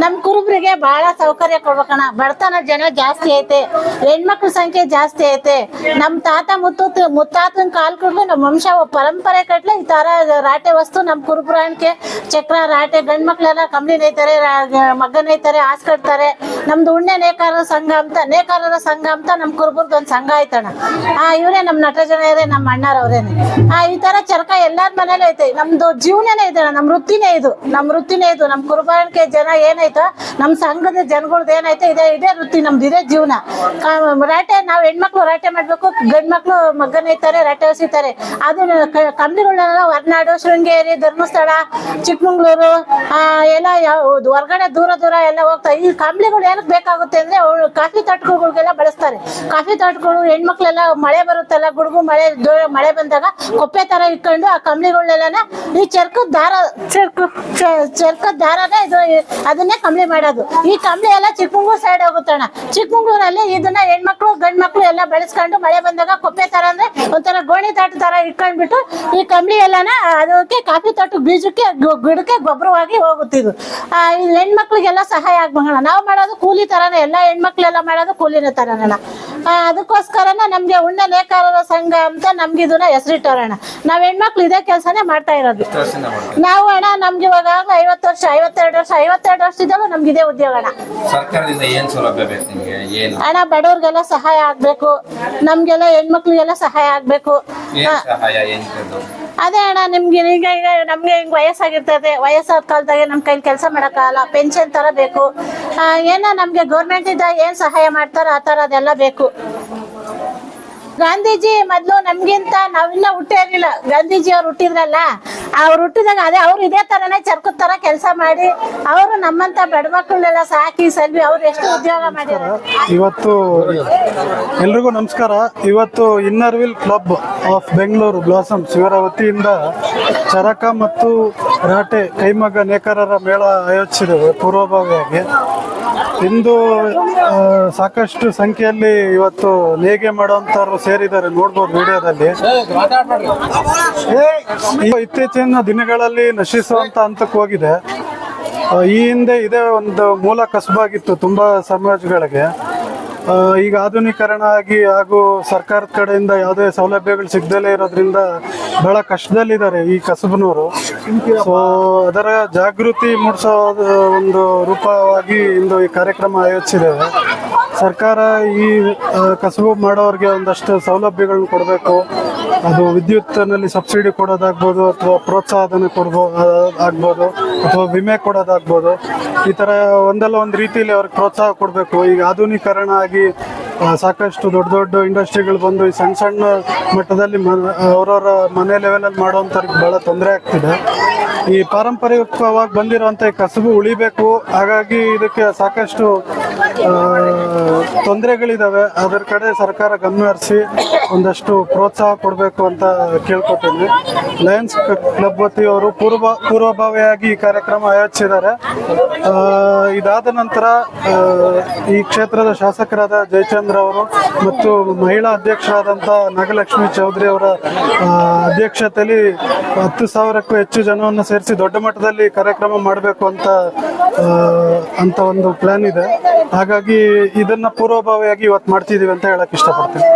ನಮ್ ಕುರುಬ್ರಿಗೆ ಬಹಳ ಸೌಕರ್ಯ ಕೊಡ್ಬೇಕಣ್ಣ. ಬಡತನ ಜನ ಜಾಸ್ತಿ ಐತೆ. ಹೆಣ್ಮಕ್ಳ ಸಂಖ್ಯೆ ಜಾಸ್ತಿ ಐತೆ. ನಮ್ ತಾತ ಮುತ್ತ ಮುತ್ತಾತನ ಕಾಲ್ ಕೊಡ್ಲು ನಮ್ ವಂಶ ಪರಂಪರೆ ಕಟ್ಲೆ ಈ ತರ ರಾಟೆ ವಸ್ತು ನಮ್ ಕುರುಬ್ರಾಣಿಕೆ ಚಕ್ರ, ರಾಟೆ ಗಂಡ್ ಮಕ್ಳೆಲ್ಲ ಕಂಬಳಿ ನೇಯ್ತಾರೆ ಮಗ್ಗ ನೇಯ್ತಾರೆ ಹಾಸ್ ಕಟ್ತಾರೆ. ನಮ್ದು ಉಣ್ಣೆ ನೇಕಾರರ ಸಂಘ ಅಂತ, ನೇಕಾರರ ಸಂಘ ಅಂತ ನಮ್ ಕುರುಬ್ರದ್ ಒಂದ್ ಸಂಘ ಐತಣ್ಣ ಆ, ಇವರೇ ನಮ್ ನಟಜನರೇ ನಮ್ ಅಣ್ಣಾರವ್ರೇನೆ ಆ, ಈ ತರ ಚರಕ ಎಲ್ಲಾರ ಮನೇಲೂ ಐತೆ. ನಮ್ದು ಜೀವನನೇ ಇದೆ ನಮ್ ವೃತ್ತಿನೇ ಇದು. ನಮ್ ವೃತ್ತಿನೇ ಇದು. ನಮ್ ಕುರುಬಾಣಿಕೆ ಜನ ಏನೈತೋ ನಮ್ಮ ಸಂಘದ ಜನಗಳ್ದು ಏನಾಯ್ತು? ಇದೇ ಇದೇ ವೃತ್ತಿ ನಮ್ದು, ಇದೇ ಜೀವನ. ರಾಟೆ, ನಾವು ಹೆಣ್ಮಕ್ಳು ರಾಟೆ ಮಾಡ್ಬೇಕು ಗಂಡ್ ಮಕ್ಳು ಮಗ್ಗನ ಇರ್ತಾರೆ, ರಾಟೆ ಹೊಸಿತಾರೆ ಅದು ಕ- ಕಂಪ್ನಿಗಳೆಲ್ಲ ಹೊರನಾಡು, ಶೃಂಗೇರಿ, ಧರ್ಮಸ್ಥಳ, ಚಿಕ್ಕಮಂಗ್ಳೂರು ಎಲ್ಲ ಹೊರ್ಗಡೆ ದೂರ ದೂರ ಎಲ್ಲ ಹೋಗ್ತಾರೆ ಈ ಕಂಬಳಿಗಳು ಏನಕ್ಕೆ ಬೇಕಾಗುತ್ತೆ ಅಂದ್ರೆ ಕಾಫಿ ತಟ್ಕುಗಳಿಗೆಲ್ಲ ಬಳಸ್ತಾರೆ. ಕಾಫಿ ತೋಟಗಳು ಹೆಣ್ಮಕ್ಳೆಲ್ಲ ಮಳೆ ಬರುತ್ತಲ್ಲ, ಗುಡುಗು ಮಳೆ ಮಳೆ ಬಂದಾಗ ಕೊಪ್ಪೆ ತರ ಇಟ್ಕೊಂಡು ಆ ಕಂಬಳಿಗಳನ್ನ ಈ ಚರ್ಕದ ದಾರ, ಚರ್ಕ ಚರ್ಕದ ದಾರನೇ ಇದು, ಅದನ್ನೇ ಕಂಬ್ಳಿ ಮಾಡೋದು. ಈ ಕಂಬಳಿ ಎಲ್ಲ ಚಿಕ್ಕಮಂಗ್ಳೂರ್ ಸೈಡ್ ಹೋಗುತ್ತಣ್ಣ ಚಿಕ್ಕಮಂಗ್ಳೂರಲ್ಲಿ ಇದನ್ನ ಹೆಣ್ಮಕ್ಳು ಗಂಡ್ ಮಕ್ಳು ಎಲ್ಲ ಬೆಳೆಸ್ಕೊಂಡು ಮಳೆ ಬಂದಾಗ ಕೊಪ್ಪೆ ತರ ಅಂದ್ರೆ ಒಂಥರ ಗೋಣಿ ತಾಟು ತರ ಇಟ್ಕೊಂಡ್ಬಿಟ್ಟು ಈ ಕಂಬಳಿ ಎಲ್ಲಾನ ಅದಕ್ಕೆ ಕಾಫಿ ತೋಟ ಬೀಜಕ್ಕೆ ಗಿಡಕ್ಕೆ ಗೊಬ್ಬರವಾಗಿ ಹೋಗುತ್ತಿದ್ದು ಹೆಣ್ಮಕ್ಳಿಗೆಲ್ಲ ಸಹಾಯ ಆಗ್ಬೇಕಣ್ಣ ನಾವು ಮಾಡೋದು ಕೂಲಿ ತರನೇ ಎಲ್ಲ ಹೆಣ್ಮಕ್ಳೆಲ್ಲ ಮಾಡೋದು ಕೂಲಿನ ತರನ ಅದಕ್ಕೋಸ್ಕರನ ನಮ್ಗೆ ಉಣ್ಣ ನೇಕಾರರ ಸಂಘ ಅಂತ ನಮ್ಗೆ ಇದನ್ನ ಹೆಸರಿಟ್ಟವ್ರಣ್ಣ ನಾವ್ ಹೆಣ್ಮಕ್ಳು ಇದೇ ಕೆಲಸನೇ ಮಾಡ್ತಾ ಇರೋದು. ನಾವು ಅಣ್ಣ ನಮ್ಗೆ ಇವಾಗ ಐವತ್ತು ವರ್ಷ ಐವತ್ತೆರಡು ವರ್ಷ ಐವತ್ತೆರಡು ವರ್ಷದಿಂದಲೂ ನಮ್ಗೆ ಇದೇ ಉದ್ಯೋಗ ಅಣ್ಣ ಸರ್ಕಾರದಿಂದ ಏನ್ ಸೌಲಭ್ಯ ಬೇಕು ನಿಮ್ಗೆ? ಏನು? ಹಣ ಬಡವ್ರಿಗೆಲ್ಲ ಸಹಾಯ ಆಗ್ಬೇಕು. ನಮ್ಗೆಲ್ಲ ಹೆಣ್ಮಕ್ಳಿಗೆಲ್ಲ ಸಹಾಯ ಆಗ್ಬೇಕು. ಏನ್ ಸಹಾಯ ಏನ್ ಇದು? ಅದೇ ಅಣ್ಣ ನಿಮ್ಗೆ ಈಗ ಈಗ ನಮ್ಗೆ ಹಿಂಗ್ ವಯಸ್ಸಾಗಿರ್ತದೆ. ವಯಸ್ಸಾದ ಕಾಲದಾಗ ನಮ್ ಕೈಲಿ ಕೆಲಸ ಮಾಡಕ್ಕಾಗಲ್ಲ. ಪೆನ್ಷನ್ ತರ ಬೇಕು ಆ, ಏನೋ ನಮ್ಗೆ ಗೌರ್ಮೆಂಟ್ ಇಂದ ಏನ್ ಸಹಾಯ ಮಾಡ್ತಾರೋ ಆ ತರ ಅದೆಲ್ಲ ಬೇಕು. ಗಾಂಧೀಜಿ ಮೊದ್ಲು ನಮ್ಗಿಂತ ಹುಟ್ಟೇ ಇರ್ಲಿಲ್ಲ. ಗಾಂಧೀಜಿ ಅವ್ರು ಹುಟ್ಟಿದ್ರಲ್ಲ, ಅವ್ರು ಹುಟ್ಟಿದಾಗ ಅದೇ ಅವ್ರು ಇದೇ ತರನೇ ಚರ್ಕದ ತರ ಕೆಲಸ ಮಾಡಿ, ಅವರು ನಮ್ಮಂತ ಮಕ್ಕಳನ್ನೆಲ್ಲ ಸಾಕಿ, ಸಲ್ವಿ ಅವ್ರು ಎಷ್ಟು ಉದ್ಯೋಗ ಮಾಡಿದ್ರು. ಇವತ್ತು ಎಲ್ರಿಗೂ ನಮಸ್ಕಾರ. ಇವತ್ತು inner wheel club of Bengaluru blossoms ಇವರ ವತಿಯಿಂದ ಚರಕ ಮತ್ತು ರಾಟೆ ಕೈಮಗ್ಗ ನೇಕಾರರ ಮೇಳ ಆಯೋಜಿಸಿದ್ದೇವೆ. ಪೂರ್ವಭಾವಿಯಾಗಿ. ಇಂದು ಸಾಕಷ್ಟು ಸಂಖ್ಯೆಯಲ್ಲಿ ಇವತ್ತು ನೇಗೆ ಮಾಡುವಂತವ್ರು ಸೇರಿದ್ದಾರೆ. ನೋಡ್ಬೋದು ವಿಡಿಯೋದಲ್ಲಿ. ಇತ್ತೀಚಿನ ದಿನಗಳಲ್ಲಿ ನಶಿಸುವಂತ ಹಂತಕ್ಕೆ ಹೋಗಿದೆ. ಈ ಹಿಂದೆ ಇದೇ ಒಂದು ಮೂಲ ಕಸಬಾಗಿತ್ತು ತುಂಬಾ ಸಮಾಜಗಳಿಗೆ. ಈಗ ಆಧುನೀಕರಣ ಆಗಿ ಹಾಗೂ ಸರ್ಕಾರದ ಕಡೆಯಿಂದ ಯಾವುದೇ ಸೌಲಭ್ಯಗಳು ಸಿಗದಲೇ ಇರೋದ್ರಿಂದ ಬಹಳ ಕಷ್ಟದಲ್ಲಿದ್ದಾರೆ ಈ ಕಸಬನವರು ಸೊ ಅದರ ಜಾಗೃತಿ ಮೂಡಿಸೋ ಒಂದು ರೂಪವಾಗಿ ಇಂದು ಈ ಕಾರ್ಯಕ್ರಮ ಆಯೋಜಿಸಿದ್ದೇವೆ ಸರ್ಕಾರ ಈ ಕಸಬು ಮಾಡೋರಿಗೆ ಒಂದಷ್ಟು ಸೌಲಭ್ಯಗಳನ್ನ ಕೊಡಬೇಕು. ಅದು ವಿದ್ಯುತ್ನಲ್ಲಿ ಸಬ್ಸಿಡಿ ಕೊಡೋದಾಗ್ಬೋದು ಅಥವಾ ಪ್ರೋತ್ಸಾಹನ ಕೊಡ್ಬೋ ಆಗ್ಬೋದು ಅಥವಾ ವಿಮೆ ಕೊಡೋದಾಗ್ಬೋದು, ಈ ಥರ ಒಂದಲ್ಲ ಒಂದು ರೀತಿಯಲ್ಲಿ ಅವ್ರಿಗೆ ಪ್ರೋತ್ಸಾಹ ಕೊಡಬೇಕು. ಈಗ ಆಧುನೀಕರಣ ಆಗಿ ಸಾಕಷ್ಟು ದೊಡ್ಡ ದೊಡ್ಡ ಇಂಡಸ್ಟ್ರಿಗಳು ಬಂದು ಈ ಸಣ್ಣ ಸಣ್ಣ ಮಟ್ಟದಲ್ಲಿ ಅವರವರ ಮನೆ ಲೆವೆಲಲ್ಲಿ ಮಾಡುವಂಥವ್ರಿಗೆ ಭಾಳ ತೊಂದರೆ ಆಗ್ತಿದೆ. ಈ ಪಾರಂಪರಿಕವಾಗಿ ಬಂದಿರುವಂಥ ಈ ಕಸಬು ಉಳಿಬೇಕು. ಹಾಗಾಗಿ ಇದಕ್ಕೆ ಸಾಕಷ್ಟು ತೊಂದರೆಗಳಿದಾವೆ. ಅದರ ಕಡೆ ಸರ್ಕಾರ ಗಮನ ಹರಿಸಿ ಒಂದಷ್ಟು ಪ್ರೋತ್ಸಾಹ ಕೊಡಬೇಕು ಅಂತ ಕೇಳ್ಕೊತೀನಿ ಲಯನ್ಸ್ ಕ್ಲಬ್ ವತಿಯವರು ಪೂರ್ವ ಪೂರ್ವಭಾವಿಯಾಗಿ ಈ ಕಾರ್ಯಕ್ರಮ ಆಯೋಜಿಸಿದ್ದಾರೆ. ಇದಾದ ನಂತರ ಈ ಕ್ಷೇತ್ರದ ಶಾಸಕರಾದ ಜಯಚಂದ್ರ ಅವರು ಮತ್ತು ಮಹಿಳಾ ಅಧ್ಯಕ್ಷರಾದಂಥ ನಾಗಲಕ್ಷ್ಮಿ ಚೌಧರಿ ಅವರ ಅಧ್ಯಕ್ಷತೆಯಲ್ಲಿ ಹತ್ತು ಸಾವಿರಕ್ಕೂ ಹೆಚ್ಚು ಜನವನ್ನು ಸೇರಿಸಿ ದೊಡ್ಡ ಮಟ್ಟದಲ್ಲಿ ಕಾರ್ಯಕ್ರಮ ಮಾಡಬೇಕು ಅಂತ ಅಂತ ಒಂದು ಪ್ಲಾನ್ ಇದೆ. ಹಾಗಾಗಿ ಇದನ್ನ ಪೂರ್ವಭಾವಿಯಾಗಿ ಇವತ್ತು ಮಾಡ್ತಿದೀವಿ ಅಂತ ಹೇಳಕ್ ಇಷ್ಟಪಡ್ತೀನಿ.